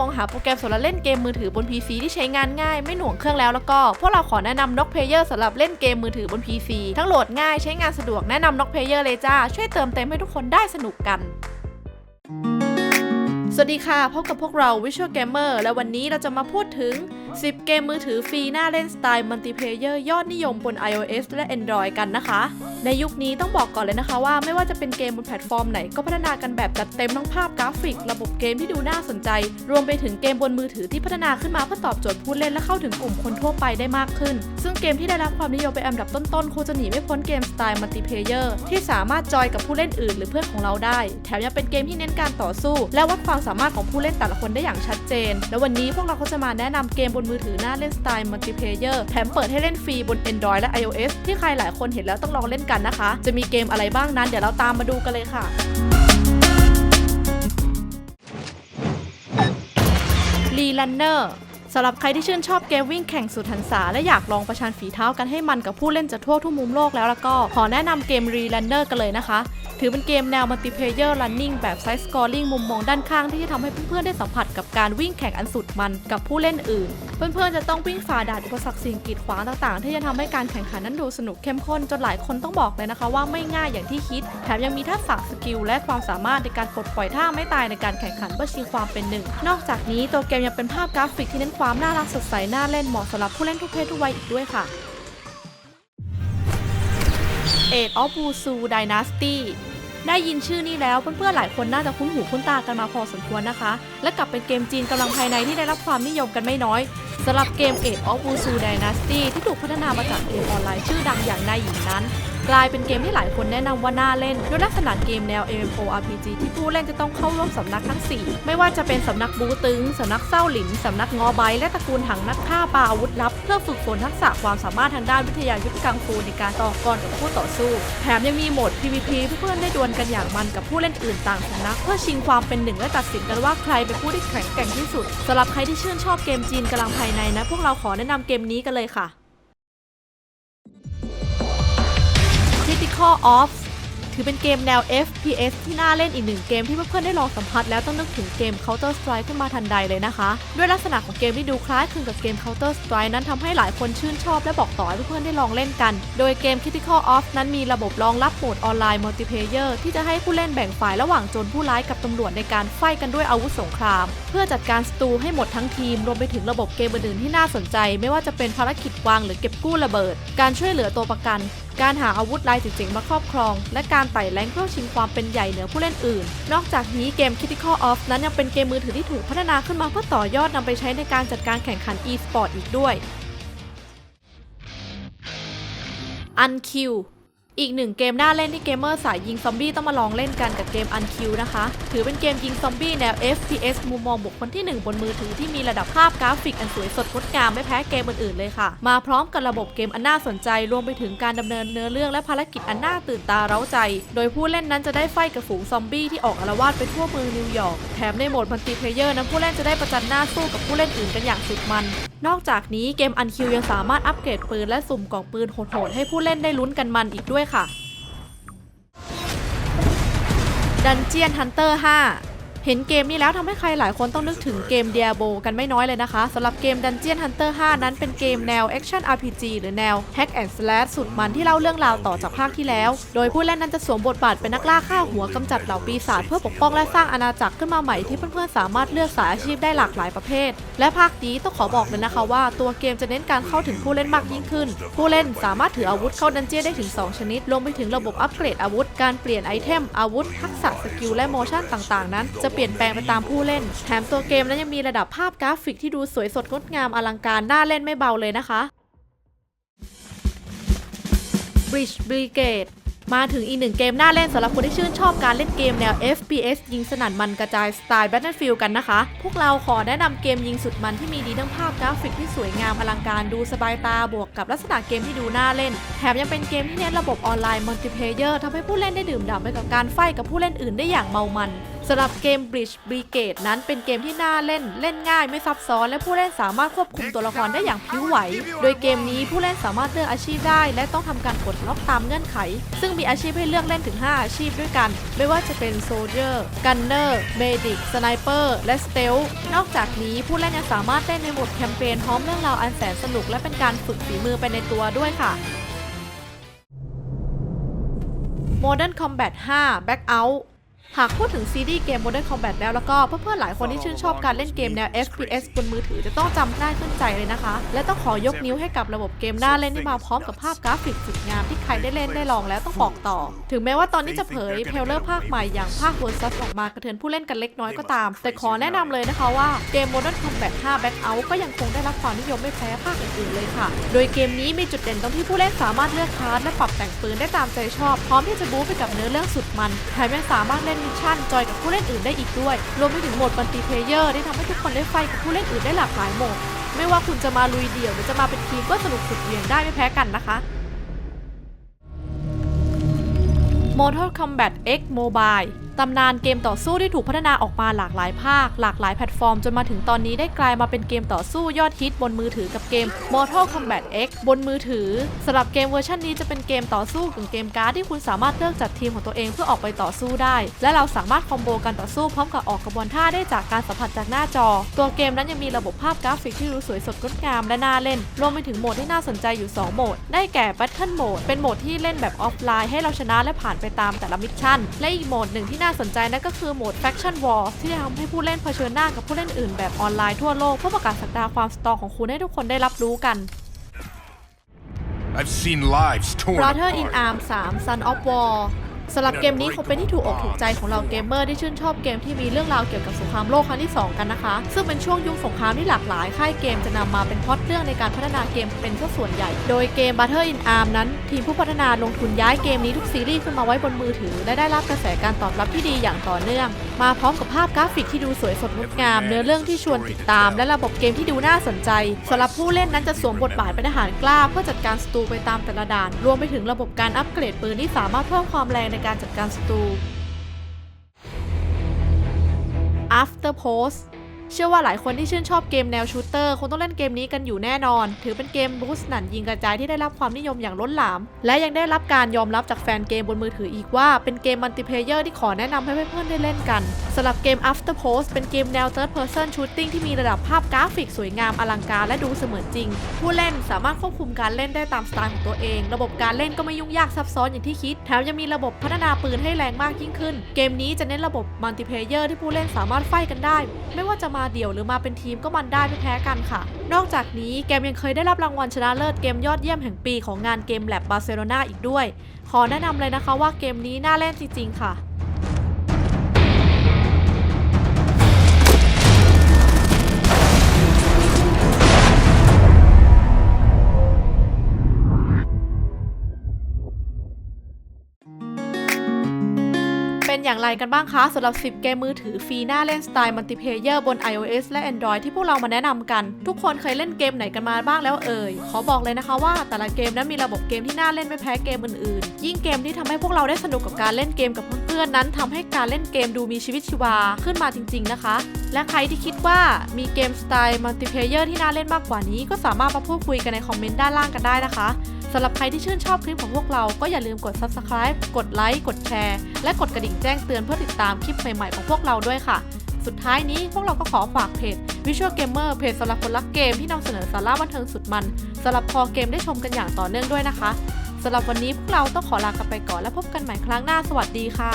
มองหาโปรแกรมสำหรับเล่นเกมมือถือบน PC ที่ใช้งานง่ายไม่หน่วงเครื่องแล้วแล้วก็ พวกเราขอแนะนำ Knock Player สำหรับเล่นเกมมือถือบน PC ทั้งโหลดง่ายใช้งานสะดวกแนะนำ Knock Player เลยจ้า ช่วยเติมเต็มให้ทุกคนได้สนุกกันสวัสดีค่ะ พบกับพวกเรา Visual Gamer และวันนี้เราจะมาพูดถึง 10 เกมมือถือฟรีน่าเล่นสไตล์มัลติเพเยอร์ยอดนิยมบน iOS และ Android กันนะคะ ในยุคนี้ต้องบอกก่อนเลยนะคะว่าไม่ว่าจะเป็นเกมบนแพลตฟอร์มไหนก็พัฒนากันแบบจัดเต็มทั้งภาพกราฟิก ระบบเกมที่ดูน่าสนใจ รวมไปถึงเกมบนมือถือที่พัฒนาขึ้นมาเพื่อตอบโจทย์ผู้เล่นและเข้าถึงกลุ่มคนทั่วไปได้มากขึ้น ซึ่งเกมที่ได้รับความนิยมเป็นอันดับต้นๆคงจะหนีไม่พ้นเกมสไตล์มัลติเพเยอร์ที่สามารถจอยกับผู้เล่นอื่น หรือเพื่อนของเราได้ แถมยังเป็นเกมที่เน้นการต่อสู้ และวัดความสามารถของผู้เล่นแต่ละคนได้อย่างชัดเจน และวันนี้พวกเราก็จะมาแนะนำเกมบนมือถือหน้าเล่นสไตล์มัลติเพเยอร์แถมเปิดให้เล่นฟรีบน Android และ iOS ที่ใครหลายคนเห็นแล้วต้องลองเล่นกันนะคะ จะมีเกมอะไรบ้างนั้น เดี๋ยวเราตามมาดูกันเลยค่ะรีลันเนอร์ สำหรับใครที่ชื่นชอบเกมวิ่งแข่งสุดหันษาและอยากลองประชันฝีเท้ากันให้มันกับผู้เล่นจากทั่วทุกมุมโลกแล้วแล้วก็ขอแนะนำเกมรีลันเนอร์กันเลยนะคะ ถือเป็นเกมแนวมัลติเพเยอร์รันนิ่งแบบไซส์สกอร์ลิงมุมมองด้านข้างที่จะทำให้เพื่อนๆได้สัมผัสกับการวิ่งแข่งอันสุดมันกับผู้เล่นอื่น เพื่อนๆจะต้องวิ่งฝ่าด่านอุปสรรคสิ่งกีดขวางต่างๆ ที่จะทำให้การแข่งขันนั้นดูสนุกเข้มข้นจนหลายคนต้องบอกเลยนะคะ ว่าไม่ง่ายอย่างที่คิด แถมยังมีทักษะสกิลและความสามารถในการปลดปล่อยท่าไม่ตายในการแข่งขันเพื่อชิงความเป็นหนึ่ง นอกจากนี้ตัวเกมยังเป็นภาพกราฟิกที่เน้นความความน่ารักสดใสน่าเล่นเหมาะสำหรับผู้เล่นทุกเพศทุกวัยอีกด้วยค่ะ Age of Wusu Dynasty ได้ยินชื่อนี้แล้วเพื่อนๆหลายคนน่าจะคุ้นหูคุ้นตากันมาพอสมควรนะคะ และกลับเป็นเกมจีนกำลังภายในที่ได้รับความนิยมกันไม่น้อยสำหรับเกม Age of Wusu Dynasty ที่ถูกพัฒนามาจากเกมออนไลน์ชื่อดังอย่างนายหญิงนั้น กลายเป็นเกมที่หลายคนแนะนำว่าน่าเล่นด้วยลักษณะเกมแนว MMORPG ที่ผู้เล่นจะต้องเข้าร่วมสำนักทั้ง 4 ไม่ว่าจะเป็นสำนักบูตึงสำนักเศร้าหลินสำนักงอไบและตระกูลถังนักฆ่าปลาอาวุธลับ เพื่อฝึกฝนทักษะความสามารถทางด้านวิทยายุทธกังฟูในการต่อกรกับผู้ต่อสู้ แถมยังมีโหมด PVP เพื่อนได้ดวลกันอย่างมันกับผู้เล่นอื่นต่างสำนัก เพื่อชิงความเป็นหนึ่งและตัดสินกันว่าใครเป็นผู้ที่แข็งแกร่งที่สุดสำหรับใครที่ชื่นชอบเกมจีนกำลังภายในนะ พวกเราขอแนะนำเกมนี้กันเลยค่ะ Call Ops ถือเป็นเกมแนว FPS ที่น่าเล่นอีกหนึ่งเกมที่เพื่อนๆได้ลองสัมผัสแล้วต้องนึกถึงเกม Counter Strike ขึ้นมาทันใดเลยนะคะ ด้วยลักษณะของเกมที่ดูคล้ายคลึงกับเกม Counter Strike นั้นทำให้หลายคนชื่นชอบและบอกต่อให้เพื่อนๆได้ลองเล่นกัน โดยเกม Critical Ops นั้นมีระบบรองรับโหมดออนไลน์ Multiplayer ที่จะให้ผู้เล่นแบ่งฝ่ายระหว่างโจรผู้ร้ายกับตำรวจในการไฟกันด้วยอาวุธสงคราม เพื่อจัดการศัตรูให้หมดทั้งทีมรวมไปถึงระบบเกมอื่นๆที่น่าสนใจ ไม่ว่าจะเป็นภารกิจวางหรือเก็บกู้ระเบิด การช่วยเหลือตัวประกัน การหาอาวุธลายจิ๋งๆ มาครอบครอง และการไต่แรงเพื่อชิงความเป็นใหญ่เหนือผู้เล่นอื่น นอกจากนี้เกม Critical Off นั้นยังเป็นเกมมือถือที่ถูกพัฒนาขึ้นมาเพื่อต่อยอดนำไปใช้ในการจัดการแข่งขัน e-sport อีกด้วย Unkill อีกหนึ่งเกมน่าเล่นที่เกมเมอร์สายยิงซอมบี้ต้องมาลองเล่นกันกับเกม Unkill นะคะ ถือเป็นเกมยิงซอมบี้แนว FPS มุมมองบุคคลที่ 1 บนมือถือที่มีระดับภาพกราฟิกอันสวยสดงดงามไม่แพ้เกมอื่นๆเลยค่ะ มาพร้อมกับระบบเกมอันน่าสนใจรวมไปถึงการดำเนินเนื้อเรื่องและภารกิจอันน่าตื่นตาเร้าใจ โดยผู้เล่นนั้นจะได้ไฟกับฝูงซอมบี้ที่ออกอาละวาดไปทั่วเมืองนิวยอร์ก แถมในโหมดมัลติเพลเยอร์นั้นผู้เล่นจะได้ประจันหน้าสู้กับผู้เล่นอื่นกันอย่างสุดมัน นอกจากนี้เกมอันคิวยังสามารถอัปเกรดปืนและสุ่มกล่องปืนโหดๆให้ผู้เล่นได้ลุ้นกันมันอีกด้วยค่ะ Dungeon Hunter 5 เห็นเกมนี้แล้วทำให้ใครหลายคนต้องนึกถึงเกม Diablo กันไม่น้อยเลยนะคะสำหรับเกม Dungeon Hunter 5 นั้นเป็นเกมแนว Action RPG หรือแนว Hack and Slash สุดมันที่เล่าเรื่องราวต่อจากภาคที่แล้ว โดยผู้เล่นนั้นจะสวมบทบาทเป็นนักล่าฆ่าหัวกำจัดเหล่าปีศาจเพื่อปกป้องและสร้างอาณาจักรขึ้นมาใหม่ที่เพื่อนๆสามารถเลือกสายอาชีพได้หลากหลายประเภท และภาคนี้ต้องขอบอกเลยนะคะว่าตัวเกมจะเน้นการเข้าถึงผู้เล่นมากยิ่งขึ้น ผู้เล่นสามารถถืออาวุธเข้าดันเจี้ยนได้ถึง 2 ชนิดรวมไปถึงระบบอัปเกรดอาวุธ การเปลี่ยนไอเทมอาวุธทักษะสกิลและโมชั่นต่างๆ นั้นจะเปลี่ยนแปลงไปตามผู้เล่น แถมตัวเกมนั้นยังมีระดับภาพกราฟิกที่ดูสวยสดงดงามอลังการน่าเล่นไม่เบาเลยนะคะ Bridge Brigade มาถึงอีกหนึ่งเกมน่าเล่นสำหรับคนที่ชื่นชอบการเล่นเกมแนว FPS ยิงสนั่นมันกระจายสไตล์ Battlefield กันนะคะ พวกเราขอแนะนำเกมยิงสุดมันที่มีดีทั้งภาพกราฟิกที่สวยงามอลังการดูสบายตาบวกกับลักษณะเกมที่ดูน่าเล่น แถมยังเป็นเกมที่เน้นระบบออนไลน์มัลติเพเยอร์ทำให้ผู้เล่นได้ดื่มด่ำไปกับการไฟกับผู้เล่นอื่นได้อย่างเมามัน สำหรับเกม Bridge Brigade นั้นเป็นเกมที่น่าเล่นเล่นง่ายไม่ซับซ้อน และผู้เล่นสามารถควบคุมตัวละครได้อย่างพริ้วไหว โดยเกมนี้ผู้เล่นสามารถเลือกอาชีพได้ และต้องทำการกดล็อกตามเงื่อนไข ซึ่งมีอาชีพให้เลือกเล่นถึง 5 อาชีพด้วยกัน ไม่ว่าจะเป็น Soldier Gunner Medic Sniper และ Stealth นอกจากนี้ผู้เล่นยังสามารถเล่นในโหมดแคมเปญพร้อมเรื่องราวอันแสนสนุกและเป็นการฝึกฝีมือไปในตัวด้วยค่ะ Modern Combat 5 Back Out หากพูดถึงซีรีส์เกม Modern Combat แล้วแล้วก็เพื่อนๆหลายคนที่ชื่นชอบการเล่นเกมแนว FPS บนมือถือจะต้องจำได้ขึ้นใจเลยนะคะ และต้องขอยกนิ้วให้กับระบบเกมหน่าเล่นที่มาพร้อมกับภาพกราฟิกสุดงามที่ใครได้เล่นได้ลองแล้วต้องบอกต่อ ถึงแม้ว่าตอนนี้จะเผยเพลเลอร์ภาคใหม่อย่างภาค Versus ออกมากระเทือนผู้เล่นกันเล็กน้อยก็ตาม แต่ขอแนะนำเลยนะคะว่าเกม Modern Combat 5 Back Out ก็ยังคงได้รับความนิยมไม่แพ้ภาคอื่นๆเลยค่ะ โดยเกมนี้มีจุดเด่นตรงที่ผู้เล่นสามารถเลือกคลาสและปรับแต่งปืนได้ตามใจชอบพร้อมที่จะบู๊ไปกับเนื้อเรื่องสุดมันแถมยังสามารถเล่นมิชชั่นจอยกับผู้เล่นอื่นได้อีกด้วย รวมไปถึงโหมดมัลติเพลเยอร์ที่ทำให้ทุกคนได้ไฟกับผู้เล่นอื่นได้หลากหลายโหมด ไม่ว่าคุณจะมาลุยเดี่ยวหรือจะมาเป็นทีมก็สนุกสุดเหวี่ยงได้ไม่แพ้กันนะคะ Mortal Kombat X Mobile ตำนานเกมต่อสู้ที่ถูกพัฒนาออกมาหลากหลายภาค หลากหลายแพลตฟอร์มจนมาถึงตอนนี้ได้กลายมาเป็นเกมต่อสู้ยอดฮิตบนมือถือกับเกม Mortal Kombat X บนมือถือสำหรับเกมเวอร์ชันนี้จะเป็นเกมต่อสู้กึ่งเกมการ์ดที่คุณสามารถเลือกจัดทีมของตัวเองเพื่อออกไปต่อสู้ได้ และเราสามารถคอมโบการต่อสู้พร้อมกับออกกระบวนท่าได้จากการสัมผัสจากหน้าจอ ตัวเกมนั้นยังมีระบบภาพกราฟิกที่ดูสวยสดงดงามและน่าเล่นรวมไปถึงโหมดที่น่าสนใจอยู่ 2 โหมด ได้แก่ Battle Mode เป็นโหมดที่เล่นแบบออฟไลน์ให้เราชนะและผ่านไปตามแต่ละมิชชั่น และอีกโหมดหนึ่งที่น่าสนใจนั่นก็คือโหมด Faction War ที่จะทำให้ผู้เล่นเผชิญหน้ากับผู้เล่นอื่นแบบออนไลน์ทั่วโลกเพื่อประกาศสักดาความสตรองของคุณให้ทุกคนได้รับรู้กัน I've seen lives torn Brother in apart. Arms 3 Son of War สำหรับเกมนี้คงเป็นที่ถูกอกถูกใจของเราเกมเมอร์ที่ชื่นชอบเกมที่มีเรื่องราวเกี่ยวกับสงครามโลกครั้งที่ 2 กันนะคะ ซึ่งเป็นช่วงยุคสงครามที่หลากหลายค่ายเกมจะนำมาเป็นพล็อตเรื่องในการพัฒนาเกมเป็นสัส่วนใหญ่ โดยเกม Battle in Arms นั้น ทีมผู้พัฒนาลงทุนย้ายเกมนี้ทุกซีรีส์ขึ้นมาไว้บนมือถือ และได้รับกระแสการตอบรับที่ดีอย่างต่อเนื่อง มาพร้อมกับภาพกราฟิกที่ดูสวยสดงดงาม เนื้อเรื่องที่ชวนติดตาม และระบบเกมที่ดูน่าสนใจสำหรับผู้เล่นนั้นจะสวมบทบาทเป็นทหารกล้า เพื่อจัดการศัตรูไปตามแต่ละด่าน รวมไปถึงระบบการอัปเกรดปืนที่สามารถเพิ่มความแรงในการจัดการศัตรู After Post เชื่อว่าหลายคนที่ชื่นชอบเกมแนวชูตเตอร์คงต้องเล่นเกมนี้กันอยู่แน่นอน ถือเป็นเกมบูสต์หนันยิงกระจายที่ได้รับความนิยมอย่างล้นหลาม และยังได้รับการยอมรับจากแฟนเกมบนมือถืออีกว่าเป็นเกมมัลติเพเยอร์ที่ขอแนะนำให้เพื่อนๆได้เล่นกันสำหรับเกม After Post เป็นเกมแนว Third Person Shooting ที่มีระดับภาพกราฟิกสวยงามอลังการและดูเสมือนจริง ผู้เล่นสามารถควบคุมการเล่นได้ตามสไตล์ของตัวเอง ระบบการเล่นก็ไม่ยุ่งยากซับซ้อนอย่างที่คิด แถมยังมีระบบพัฒนาปืนให้แรงมากยิ่งขึ้น เกมนี้จะเน้นระบบมัลติเพเยอร์ที่ผู้เล่นสามารถไฟกันได้ ไม่ว่าจะมาเดี่ยวหรือมาเป็นทีมก็มันได้ไม่แพ้กันค่ะ นอกจากนี้เกมยังเคยได้รับรางวัลชนะเลิศเกมยอดเยี่ยมแห่งปีของงานเกมแลบบาร์เซโลนาอีกด้วย ขอแนะนำเลยนะคะว่าเกมนี้น่าเล่นจริงๆค่ะ เป็นอย่างไรกันบ้างคะสำหรับ 10 เกมมือถือฟรีหน้าเล่นสไตล์มัลติเพเยอร์บน iOS และ Android ที่พวกเรามาแนะนำกัน ทุกคนเคยเล่นเกมไหนกันมาบ้างแล้วเอ่ย ขอบอกเลยนะคะว่าแต่ละเกมนั้นมีระบบเกมที่น่าเล่นไม่แพ้เกมอื่นๆ ยิ่งเกมที่ทำให้พวกเราได้สนุกกับการเล่นเกมกับเพื่อนๆนั้นทำให้การเล่นเกมดูมีชีวิตชีวาขึ้นมาจริง ๆ นะคะ และใครที่คิดว่ามีเกมสไตล์มัลติเพเยอร์ที่น่าเล่นมากกว่านี้ ก็สามารถมาพูดคุยกันในคอมเมนต์ด้านล่างกันได้นะคะ สำหรับใครที่ชื่นชอบคลิปของพวกเราก็อย่าลืมกด subscribe กดไลค์กดแชร์ และกดกระดิ่งแจ้งเตือนเพื่อติดตามคลิปใหม่ๆของพวกเราด้วยค่ะ สุดท้ายนี้พวกเราก็ขอฝากเพจ Visual Gamer เพจสำหรับคนรักเกมที่นำเสนอสาระบันเทิงสุดมันสำหรับคอเกมได้ชมกันอย่างต่อเนื่องด้วยนะคะสำหรับวันนี้พวกเราต้องขอลากันไปก่อนและพบกันใหม่ครั้งหน้าสวัสดีค่ะ